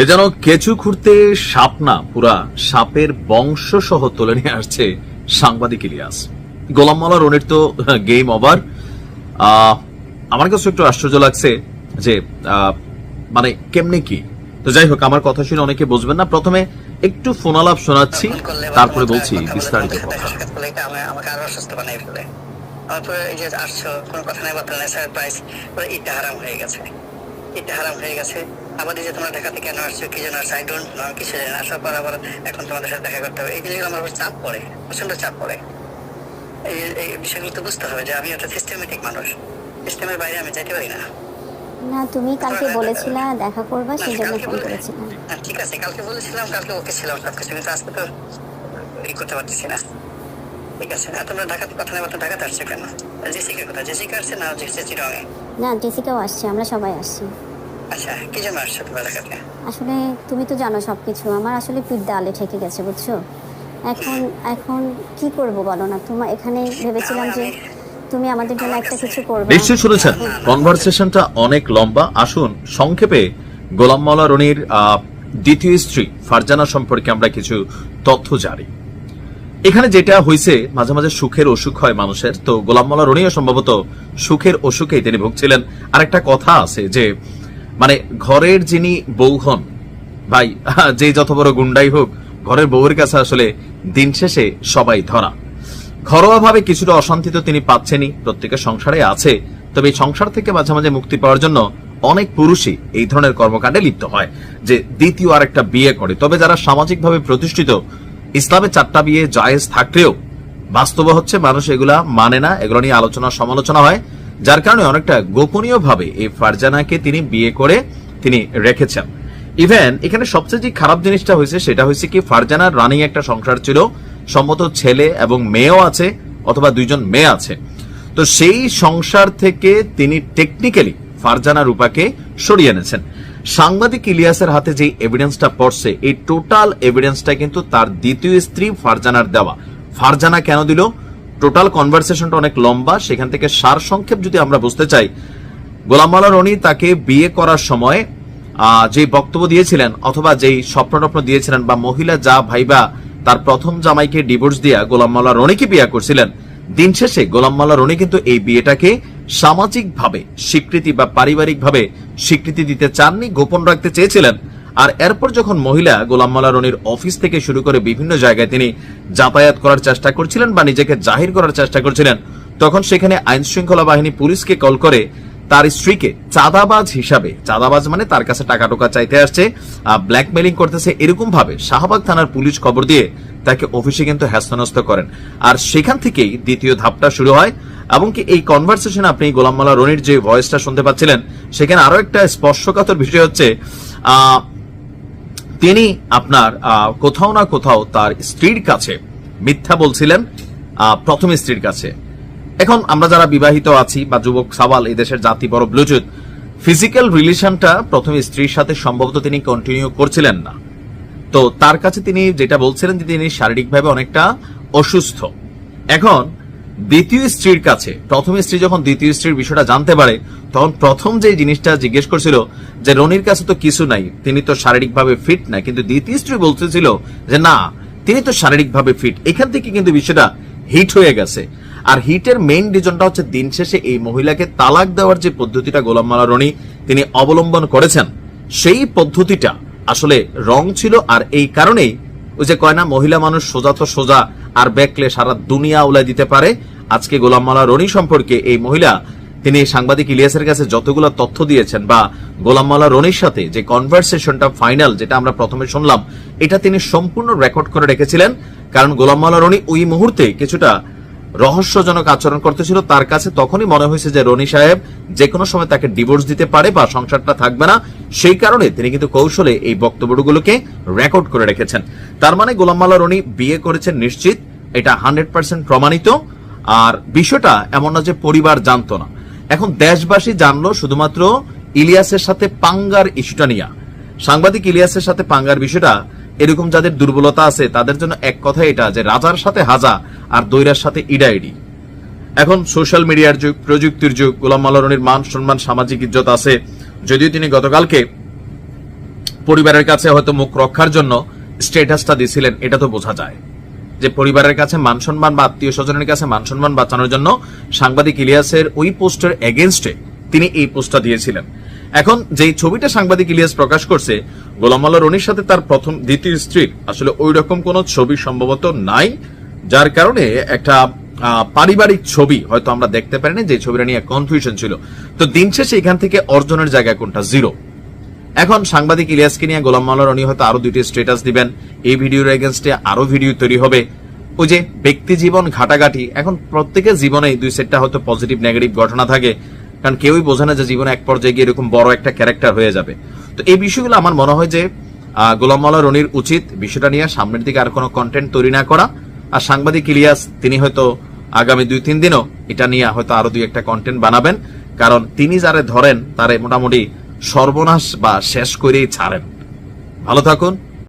এ যেন কেঁচু খুঁড়তে সাপ না, পুরা সাপের বংশ সহ তুলে নিয়ে আসছে সাংবাদিক ইলিয়াস। গোলাম মালা রনির তো গেম ওভার আমার কাছে একটু আশ্চর্য লাগছে যে মানে কেমনে কি? তো যাই হোক, আমার কথা শুনে অনেকে বুঝবেন না। প্রথমে একটু ফোনালাপ শোনাচ্ছি, তারপরে বলছি বিস্তারিত কথা। আমাকে আরও অসুস্থ বানাই ফেলে আসছো, কোনো কথা নাই নাই সারপ্রাইজ পুরো ঈদটা হারাম হয়ে গেছে। হারাম হয়ে গেছে। আবার যে তোমরা ঢাকাতে কেন আসছো কি জন্য আসছো আই ডোন্ট নো আমি কিছু জানি আসার পর আবার এখন তোমাদের সাথে দেখা করতে হবে। এই জিনিসগুলো আমার উপর চাপ পড়ে প্রচণ্ড চাপ পড়ে। এই এই বিষয়গুলো তো বুঝতে হবে যে আমি একটা সিস্টেমেটিক মানুষ। সিস্টেমের বাইরে আমি যাইতে পারি না। না তুমি কালকে বলেছিলা দেখা করবা ফোন করেছিলাম। ঠিক আছে কালকে বলেছিলাম কালকে ওকে ছিলাম সবকিছু কিন্তু আজকে তো ই করতে পারতেছি না। ঠিক আছে আর তোমরা ঢাকাতে কথা নেই ঢাকাতে আসছো কেন? জেসিকা কথা জেসিকা আসছে না জেসি রঙে? না জেসিকাও আসছে আমরা সবাই আসছি। আচ্ছা কি জন্য আসছো আসলে তুমি তো জানো সব কিছু আমার আসলে পিঠ আলে ঠেকে গেছে বুঝছ? এখন এখন কি করব বলো না? তোমার এখানে ভেবেছিলাম যে তুমি আমাদের জন্য একটা কিছু করবে। নিশ্চয়ই শুনেছেন কনভারসেশনটা অনেক লম্বা। আসুন সংক্ষেপে গোলাম মাওলা রনির দ্বিতীয় স্ত্রী ফারজানা সম্পর্কে আমরা কিছু তথ্য জানি। এখানে যেটা হয়েছে মাঝে মাঝে সুখের অসুখ হয় মানুষের। তো গোলাম মাওলা রনিও সম্ভবত সুখের অসুখেই তিনি ভুগছিলেন। আর একটা কথা আছে যে মানে ঘরের যিনি বউ হন, ভাই, যে যত বড় গুন্ডাই হোক, ঘরের বউয়ের কাছে আসলে দিন শেষে সবাই ধরা। ঘরোয়াভাবে কিছুটা অশান্তি তো তিনি পাচ্ছেনই, প্রত্যেকের সংসারে আছে, তবে এই সংসার থেকে মাঝে মাঝে মুক্তি পাওয়ার জন্য অনেক পুরুষই এই ধরনের কর্মকাণ্ডে লিপ্ত হয়, যে দ্বিতীয় আর একটা বিয়ে করে। তবে যারা সামাজিকভাবে প্রতিষ্ঠিত, ইসলামে চারটা বিয়ে জায়েজ থাকলেও বাস্তবে হচ্ছে মানুষ এগুলা মানে না, এগুলো নিয়ে আলোচনা সমালোচনা হয়। যার কারণে অনেকটা গোপনীয়ভাবে এই ফারজানাকে তিনি বিয়ে করে তিনি রেখেছেন। ইভেন এখানে সবচেয়ে যে খারাপ জিনিসটা হয়েছে সেটা হয়েছে কি, ফারজানার রানিং একটা সংসার ছিল, সম্মত ছেলে এবং মেয়েও আছে অথবা দুইজন মেয়ে আছে। তো সেই সংসার থেকে তিনি টেকনিক্যালি ফারজানা রূপাকে সরিয়ে এনেছেন। সাংবাদিক ইলিয়াসের হাতে যে এভিডেন্সটা পড়ছে, এই টোটাল এভিডেন্সটা কিন্তু তার দ্বিতীয় স্ত্রী ফারজানার দেওয়া। ফারজানা কেন দিল? টোটাল কনভারসেশনটা অনেক লম্বা, সেখান থেকে সার সংক্ষেপ যদি আমরা বুঝতে চাই, গোলাম মাওলা রনি তাকে বিয়ে করার সময় যে বক্তব্য দিয়েছিলেন অথবা যেই স্বপ্ন টপ্ন দিয়েছিলেন বা মহিলা যা ভাইবা, তার প্রথম জামাইকে ডিভোর্স দিয়া গোলাম মাওলা রনিকে বিয়ে করছিলেন, দিন শেষে গোলাম মাওলা রনি কিন্তু এই বিয়েটাকে সামাজিকভাবে, স্বীকৃতি বা পারিবারিকভাবে স্বীকৃতি দিতে চাননি, গোপন রাখতে চেয়েছিলেন। আর এরপর যখন মহিলা গোলাম মাওলা রনির অফিস থেকে শুরু করে বিভিন্ন জায়গায় তিনি যাতায়াত করার চেষ্টা করছিলেন বা নিজেকে জাহির করার চেষ্টা করছিলেন, তখন সেখানে আইন শৃঙ্খলা বাহিনী পুলিশকে কল করে তার স্ত্রীকে চাঁদাবাজ হিসাবে, চাঁদাবাজ মানে তার কাছে টাকা টোকা চাইতে আসছে ব্ল্যাকমেলিং করতেছে এরকম ভাবে শাহবাগ থানার পুলিশ খবর দিয়ে তাকে অফিসে কিন্তু হ্যাস্তনস্ত করেন। আর সেখান থেকেই দ্বিতীয় ধাপটা শুরু হয় এমনকি এই কনভারসেশন আপনি গোলাম মালা রনির যে ভয়েসটা শুনতে পাচ্ছিলেন, সেখানে আরও একটা স্পর্শকাতর বিষয় হচ্ছে, আহ তিনি আপনার কোথাও না কোথাও তার স্ত্রীর কাছে মিথ্যা বলছিলেন প্রথম স্ত্রীর কাছে। এখন আমরা যারা বিবাহিত আছি বা যুবক সাওয়াল এই দেশের জাতি, বড় ব্লুটুথ, ফিজিক্যাল রিলেশনটা প্রথম স্ত্রীর সাথে সম্ভবত তিনি কন্টিনিউ করছিলেন না। তো তার কাছে তিনি যেটা বলছিলেন যে তিনি শারীরিকভাবে অনেকটা অসুস্থ। এখন দ্বিতীয় স্ত্রীর কাছে, প্রথম স্ত্রী যখন দ্বিতীয় স্ত্রীর বিষয়টা জানতে পারে, তখন প্রথম যে জিনিসটা জিজ্ঞেস করছিল যে, রনির কাছে তো কিছু নাই, তিনি তো শারীরিকভাবে ফিট না, কিন্তু দ্বিতীয় স্ত্রী বলতেছিল যে, না, তিনি তো শারীরিকভাবে ফিট এখান থেকে কিন্তু বিষয়টা হিট হয়ে গেছে। আর হিটের মেইন রিজনটা হচ্ছে, দিন শেষে এই মহিলাকে তালাক দেওয়ার যে পদ্ধতিটা গোলাম মালা রনি তিনি অবলম্বন করেছেন, সেই পদ্ধতিটা আসলে রং ছিল। আর এই কারণেই ওই যে কয় না, মহিলা মানুষ সোজা তো সোজা, আর ব্যাকলে সারা দুনিয়া উলাই দিতে পারে। আজকে গোলাম মালা রনি সম্পর্কে এই মহিলা, তিনি সাংবাদিক ইলিয়াসের কাছে যতগুলো তথ্য দিয়েছেন বা গোলাম মালা রনির সাথে যে কনভারসেশনটা ফাইনাল যেটা আমরা প্রথমে শুনলাম, এটা তিনি সম্পূর্ণ রেকর্ড করে রেখেছিলেন। কারণ গোলাম মালা রনি ওই মুহূর্তে কিছুটা রহস্যজনক আচরণ করতেছিল। তার কাছে তখনই মনে হয়েছে যে রনি সাহেব যে কোনো সময় তাকে ডিভোর্স দিতে পারে বা সংসারটা থাকবে না। সেই কারণে তিনি কিন্তু কৌশলে এই বক্তব্যগুলোকে রেকর্ড করে রেখেছেন। তার মানে গোলাম মাল্লা রনি বিয়ে করেছেন নিশ্চিত। এটা হান্ড্রেড পার্সেন্ট প্রমাণিত। আর বিষয়টা এমন না যে পরিবার জানতো না। এখন দেশবাসী জানলো শুধুমাত্র ইলিয়াসের সাথে পাঙ্গার ইস্যুটা নিয়ে। সাংবাদিক ইলিয়াসের সাথে পাঙ্গার বিষয়টা এরকম যাদের দুর্বলতা আছে, তাদের জন্য এক কথা এটা যে রাজার সাথে হাজা আর দৈরার সাথে ইডাইডি এখন সোশ্যাল মিডিয়ার যুগ, প্রযুক্তির যুগ, গোলাম মাল্লা রনির মান সম্মান, সামাজিক ইজ্জত আছে। যদিও তিনি গতকালকে পরিবারের কাছে হয়তো মুখ রক্ষার জন্য স্টেটাসটা দিছিলেন এটা তো বোঝা যায়। যে পরিবারের কাছে মান সম্মান বা আত্মীয় স্বজনের কাছে মান সম্মান বাঁচানোর জন্য সাংবাদিক ইলিয়াসের ওই পোস্টের এগেনস্টে তিনি এই পোস্টটা দিয়েছিলেন। এখন যেই ছবিটা সাংবাদিক ইলিয়াস প্রকাশ করছে, গোলাম আল্লাহ রনির সাথে তার প্রথম দ্বিতীয় স্ত্রীর আসলে ওই রকম কোন ছবি সম্ভবত নাই, যার কারণে একটা পারিবারিক ছবি হয়তো আমরা দেখতে পারিনি, যে ছবিটা নিয়ে কনফিউশন ছিল। তো দিন শেষে এখান থেকে অর্জনের জায়গা কোনটা? জিরো এখন সাংবাদিক ইলিয়াসকে নিয়ে গোলাম মাওলা রনি হয়তো আরও দুইটি স্টেটাস দিবেন। এই ভিডিওর এগেনস্টে আরও ভিডিও তৈরি হবে। ওই যে ব্যক্তি জীবন ঘাটাঘাটি, এখন প্রত্যেকের জীবনে দুই সেটটা হয়তো পজিটিভ নেগেটিভ ঘটনা থাকে। কারণ কেউই বোঝে না যে জীবনে এক পর্যায়ে গিয়ে এরকম বড় একটা ক্যারেক্টার হয়ে যাবে। তো এই বিষয়গুলো আমার মনে হয় যে গোলাম মাওলা রনির উচিত বিষয়টা নিয়ে সামনের দিকে আর কোনো কন্টেন্ট তৈরি না করা। আর সাংবাদিক ইলিয়াস, তিনি হয়তো আগামী দুই তিন দিনও এটা নিয়ে হয়তো আরও দুই একটা কন্টেন্ট বানাবেন। কারণ তিনি যারে ধরেন, তারে মোটামুটি সর্বনাশ বা শেষ করেই ছাড়েন। ভালো থাকুন।